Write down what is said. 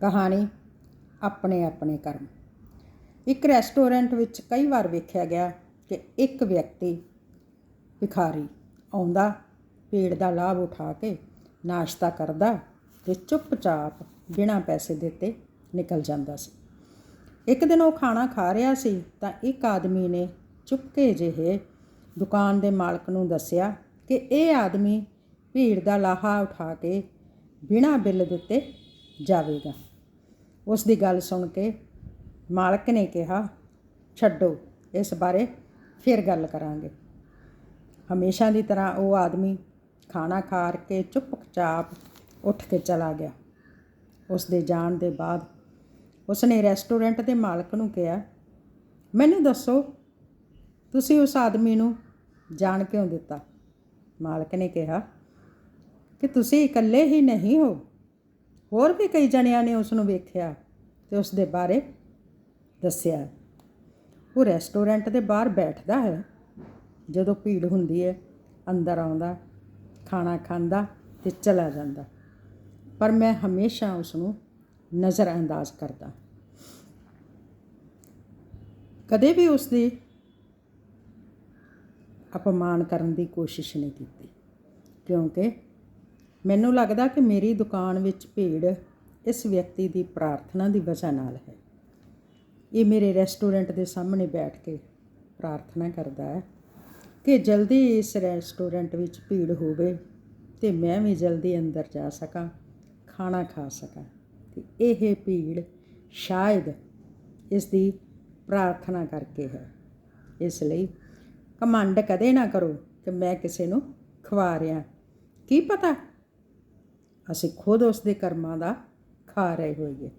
ਕਹਾਣੀ ਆਪਣੇ ਆਪਣੇ ਕਰਮ। ਇੱਕ ਰੈਸਟੋਰੈਂਟ ਵਿੱਚ ਕਈ ਵਾਰ ਵੇਖਿਆ ਗਿਆ ਕਿ ਇੱਕ ਵਿਅਕਤੀ ਭਿਖਾਰੀ ਆਉਂਦਾ ਪੇੜ ਦਾ ਲਾਭ ਉਠਾ ਕੇ ਨਾਸ਼ਤਾ ਕਰਦਾ ਤੇ ਚੁੱਪਚਾਪ ਬਿਨਾਂ ਪੈਸੇ ਦਿੱਤੇ ਨਿਕਲ ਜਾਂਦਾ ਸੀ। ਇੱਕ ਦਿਨ ਉਹ ਖਾਣਾ ਖਾ ਰਿਹਾ ਸੀ ਤਾਂ ਇੱਕ ਆਦਮੀ ਨੇ ਚੁੱਪਕੇ ਜਿਹੇ ਦੁਕਾਨ ਦੇ ਮਾਲਕ ਨੂੰ ਦੱਸਿਆ ਕਿ ਇਹ ਆਦਮੀ ਭੀੜ ਦਾ ਲਾਹਾ ਉਠਾ ਕੇ ਬਿਨਾਂ ਬਿੱਲ ਦਿੱਤੇ ਜਾਵੇਗਾ। ਉਸ ਦੀ ਗੱਲ ਸੁਣ ਕੇ ਮਾਲਕ ਨੇ ਕਿਹਾ, ਛੱਡੋ, ਇਸ ਬਾਰੇ ਫਿਰ ਗੱਲ ਕਰਾਂਗੇ। ਹਮੇਸ਼ਾ ਦੀ ਤਰ੍ਹਾਂ ਉਹ ਆਦਮੀ ਖਾਣਾ ਖਾ ਕੇ ਚੁੱਪਚਾਪ ਉੱਠ ਕੇ ਚਲਾ ਗਿਆ। ਉਸ ਦੇ ਜਾਣ ਦੇ ਬਾਅਦ ਉਸ ਨੇ ਰੈਸਟੋਰੈਂਟ ਦੇ ਮਾਲਕ ਨੂੰ ਕਿਹਾ, ਮੈਨੂੰ ਦੱਸੋ, ਤੁਸੀਂ ਉਸ ਆਦਮੀ ਨੂੰ ਜਾਣ ਕਿਉਂ ਦਿੱਤਾ? ਮਾਲਕ ਨੇ ਕਿਹਾ, ਕਿ ਤੁਸੀਂ ਇਕੱਲੇ ਹੀ ਨਹੀਂ ਹੋ। ਹੋਰ ਵੀ ਕਈ ਜਣਿਆਂ ਨੇ ਉਸ ਨੂੰ ਵੇਖਿਆ ਤੇ ਉਸ ਦੇ ਬਾਰੇ ਦੱਸਿਆ। ਉਹ ਰੈਸਟੋਰੈਂਟ ਦੇ ਬਾਹਰ ਬੈਠਦਾ ਹੈ। ਜਦੋਂ ਭੀੜ ਹੁੰਦੀ ਹੈ, ਅੰਦਰ ਆਉਂਦਾ, ਖਾਣਾ ਖਾਂਦਾ ਤੇ ਚਲਾ ਜਾਂਦਾ। ਪਰ ਮੈਂ ਹਮੇਸ਼ਾ ਉਸ ਨੂੰ ਨਜ਼ਰ ਅੰਦਾਜ਼ ਕਰਦਾ। ਕਦੇ ਵੀ ਉਸ ਦੀ ਅਪਮਾਨ ਕਰਨ ਦੀ ਕੋਸ਼ਿਸ਼ ਨਹੀਂ ਕੀਤੀ, ਕਿਉਂਕਿ ਮੈਨੂੰ ਲੱਗਦਾ ਕਿ ਮੇਰੀ ਦੁਕਾਨ ਵਿੱਚ ਭੀੜ ਇਸ ਵਿਅਕਤੀ ਦੀ ਪ੍ਰਾਰਥਨਾ ਦੀ ਵਜ੍ਹਾ ਨਾਲ ਹੈ। ਇਹ ਮੇਰੇ ਰੈਸਟੋਰੈਂਟ ਦੇ ਸਾਹਮਣੇ ਬੈਠ ਕੇ ਪ੍ਰਾਰਥਨਾ ਕਰਦਾ ਹੈ ਕਿ ਜਲਦੀ ਇਸ ਰੈਸਟੋਰੈਂਟ ਵਿੱਚ ਭੀੜ ਹੋਵੇ ਤੇ ਮੈਂ ਵੀ ਜਲਦੀ ਅੰਦਰ ਜਾ ਸਕਾਂ, ਖਾਣਾ ਖਾ ਸਕਾਂ। ਤੇ ਇਹ ਭੀੜ ਸ਼ਾਇਦ ਇਸ ਦੀ ਪ੍ਰਾਰਥਨਾ ਕਰਕੇ ਹੈ। ਇਸ ਲਈ ਕਮੰਡ ਕਦੇ ਨਾ ਕਰੋ ਕਿ ਮੈਂ ਕਿਸੇ ਨੂੰ ਖਵਾ ਰਿਹਾ। ਕੀ ਪਤਾ ਅਸੀਂ ਖੁਦ ਉਸ ਦੇ ਕਰਮਾਂ ਦਾ ਖਾ ਰਹੇ ਹੋਈਏ।